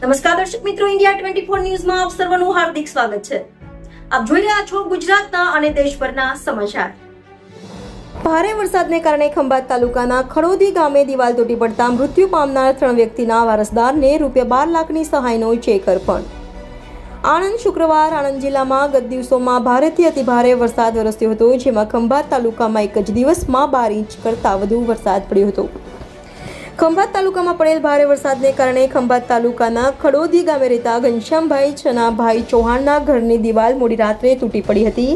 નમસ્કાર દર્શક મિત્રો ઇન્ડિયા ટ્વેન્ટી ફોર ન્યૂઝમાં આપ સર્વનું હાર્દિક સ્વાગત છે. આપ જોઈ રહ્યા છો ગુજરાતના અને દેશભરના સમાચાર. ભારે વરસાદને કારણે ખંભાત તાલુકાના ખડોદી ગામે દિવાલ તૂટી પડતા મૃત્યુ પામનાર ત્રણ વ્યક્તિના વારસદારને રૂપિયા બાર લાખની સહાયનો ચેક અર્પણ. આણંદ શુક્રવાર આણંદ જિલ્લામાં ગત દિવસોમાં ભારેથી અતિભારે વરસાદ વરસ્યો હતો, જેમાં ખંભાત તાલુકામાં એક જ દિવસમાં બાર ઇંચ કરતાં વધુ વરસાદ પડ્યો હતો. ખંભાત તાલુકામાં પડેલ ભારે વરસાદને કારણે ખંભાત તાલુકાના ખડોદી ગામે રહેતા ઘનશ્યામભાઈ છનાભાઈ ચૌહાણના ઘરની દિવાલ મોડી રાત્રે તૂટી પડી હતી,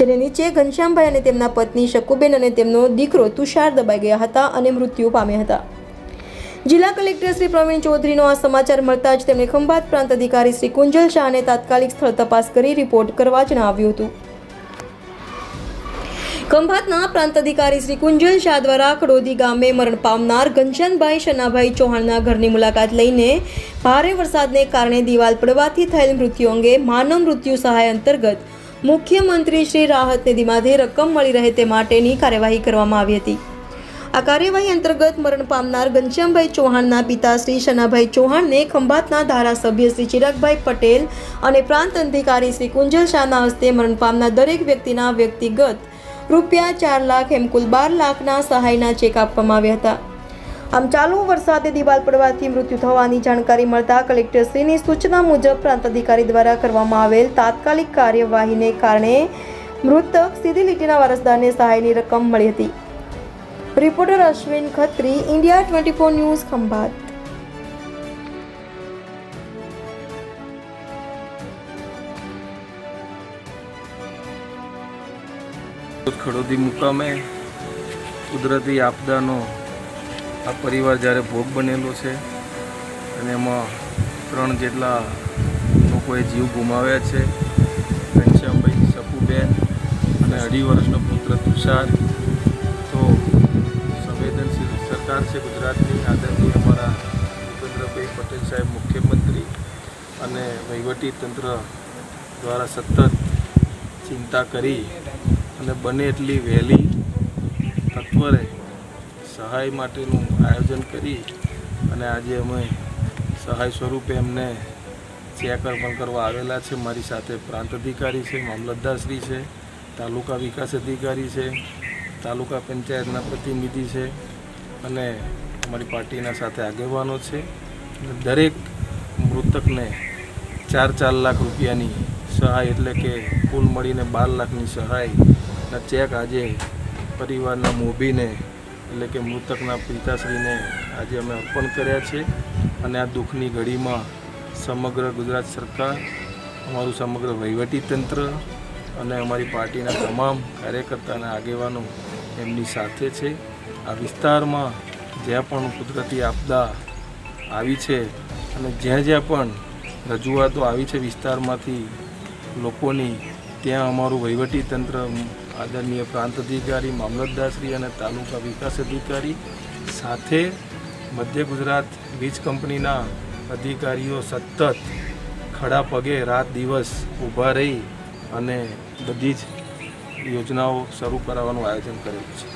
જેને નીચે ઘનશ્યામભાઈ અને તેમના પત્ની શકુબેન અને તેમનો દીકરો તુષાર દબાઈ ગયા હતા અને મૃત્યુ પામ્યા હતા. જિલ્લા કલેક્ટર શ્રી પ્રવીણ ચૌધરીનો આ સમાચાર મળતા જ તેમણે ખંભાત પ્રાંત અધિકારી શ્રી કુંજલ શાહને તાત્કાલિક સ્થળ તપાસ કરી રિપોર્ટ કરવા જણાવ્યું હતું. ખંભાતના પ્રાંત અધિકારી શ્રી કુંજલ શાહ દ્વારા ખડોદી ગામે મરણ પામનાર ઘનશ્યામભાઈ શનાભાઈ ચૌહાણના ઘરની મુલાકાત લઈને ભારે વરસાદને કારણે દિવાલ પડવાથી થયેલ મૃત્યુ અંગે માનવ મૃત્યુ સહાય અંતર્ગત મુખ્યમંત્રી શ્રી રાહત નિધિમાંથી રકમ મળી રહે તે માટેની કાર્યવાહી કરવામાં આવી હતી. આ કાર્યવાહી અંતર્ગત મરણ પામનાર ઘનશ્યામભાઈ ચૌહાણના પિતા શ્રી શનાભાઈ ચૌહાણને ખંભાતના ધારાસભ્ય શ્રી ચિરાગભાઈ પટેલ અને પ્રાંત અધિકારી શ્રી કુંજલ શાહના હસ્તે મરણ પામનાર દરેક વ્યક્તિના વ્યક્તિગત રૂપિયા ચાર લાખ એમ કુલ બાર લાખના સહાયના ચેક આપવામાં આવ્યા હતા. આમ ચાલુ વરસાદે દિવાલ પડવાથી મૃત્યુ થવાની જાણકારી મળતા કલેક્ટરશ્રીની સૂચના મુજબ પ્રાંત અધિકારી દ્વારા કરવામાં આવેલ તાત્કાલિક કાર્યવાહીને કારણે મૃતક સીધી લીટીના વારસદારને સહાયની રકમ મળી હતી. Reporter Ashwin Khatri, India twenty four news Khambhat. Khadodi મુકામે કુદરતી આપદાનો આ પરિવાર જ્યારે ભોગ બનેલો છે અને એમાં ત્રણ જેટલા લોકોએ જીવ ગુમાવ્યા છે, ઘનશ્યામભાઈ સપુબેન અને અઢી વર્ષનો પુત્ર તુષાર, તો સંવેદનશીલ સરકાર છે ગુજરાતની, આદરણીય અમારા ભૂપેન્દ્રભાઈ પટેલ સાહેબ મુખ્યમંત્રી અને વહીવટી તંત્ર દ્વારા સતત ચિંતા કરી અને બને એટલી વહેલી તત્વરે સહાય માટેનું આયોજન કરી અને આજે અમે સહાય સ્વરૂપે એમને ચેક અર્પણ કરવા આવેલા છે. મારી સાથે પ્રાંત અધિકારી છે મામલતદારશ્રી છે, તાલુકા વિકાસ અધિકારી છે, તાલુકા પંચાયતના પ્રતિનિધિ છે અને અમારી પાર્ટીના સાથે આગેવાનો છે. દરેક મૃતકને ચાર ચાર લાખ રૂપિયાની સહાય એટલે કે કુલ મળીને બાર લાખની સહાયના ચેક આજે પરિવારના મોભીને, એટલે કે મૃતકના પિતાશ્રીને આજે અમે અર્પણ કર્યા છે. અને આ દુઃખની ઘડીમાં સમગ્ર ગુજરાત સરકાર, અમારું સમગ્ર વહીવટી તંત્ર અને અમારી પાર્ટીના તમામ કાર્યકર્તા અને આગેવાનો એમની સાથે છે. આ વિસ્તારમાં જ્યાં પણ કુદરતી આપદા આવી છે અને જ્યાં જ્યાં પણ રજૂઆતો આવી છે વિસ્તારમાંથી લોકોની, ત્યાં અમારું વહીવટી તંત્ર આદરણીય પ્રાંત અધિકારી, મામલતદારશ્રી અને તાલુકા વિકાસ અધિકારી સાથે મધ્ય ગુજરાત વીજ કંપનીના અધિકારીઓ સતત ખડા પગે રાત દિવસ ઊભા રહી અને બધી જ યોજનાઓ શરૂ કરાવવાનું આયોજન કરેલું છે.